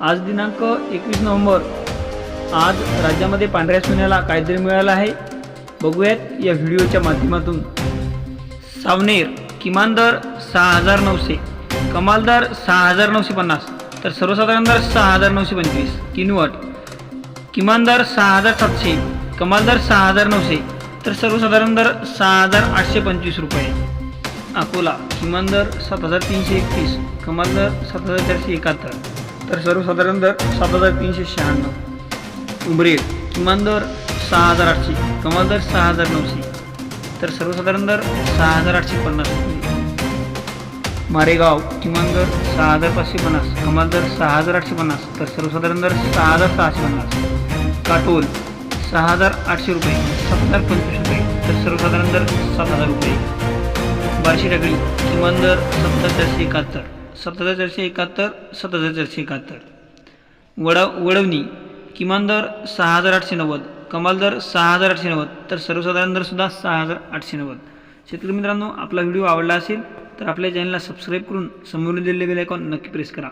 आज दिनांक एकवीस नोव्हेंबर. आज राज्यामध्ये पांढऱ्या सोन्याला काहीतरी मिळालं आहे. बघूयात या व्हिडिओच्या माध्यमातून. सावनेर किमान दर सहा हजार नऊशे कमाल दर सहा हजार नऊशे पन्नास तर सर्वसाधारण दर सहा हजार नऊशे पंचवीस किनवट किमान दर सहा हजार सातशे कमाल दर सहा हजार नऊशे तर सर्वसाधारण दर सहा हजार आठशे पंचवीस रुपये. अकोला किमान दर सात हजार तीनशे एकतीस कमाल दर सात हजार चारशे एकाहत्तर. तर सर्वसाधारण दर सात हजार तीनशे शहाण्णव. उमरेड किमान दर सहा हजार आठशे कमाल दर सहा हजार नऊशे. तर सर्वसाधारण दर सहा हजार आठशे पन्नास. मारेगाव किमान दर सहा हजार पाचशे पन्नास कमाल दर सहा हजार आठशे पन्नास. तर सर्वसाधारण दर सहा हजार सहाशे पन्नास. काटोल सहा हजार आठशे रुपये सात हजार पंचवीस रुपये. तर सर्वसाधारण दर सात हजार रुपये. बार्शी टाकळी किमान दर सत्तर चारशे एकाहत्तर. सात हजार चारशे एकाहत्तर सात हजार चारशे एकाहत्तर. वडाव वडवणी किमान दर सहा हजार आठशे नव्वद कमाल दर सहा हजार आठशे नव्वद तर सर्वसाधारण दरसुद्धा सहा हजार आठशे नव्वद. शेतकरी मित्रांनो आपला व्हिडिओ आवडला असेल तर आपल्या चॅनलला सबस्क्राईब करून समोरून दिलेले बेल आयकॉन नक्की प्रेस करा.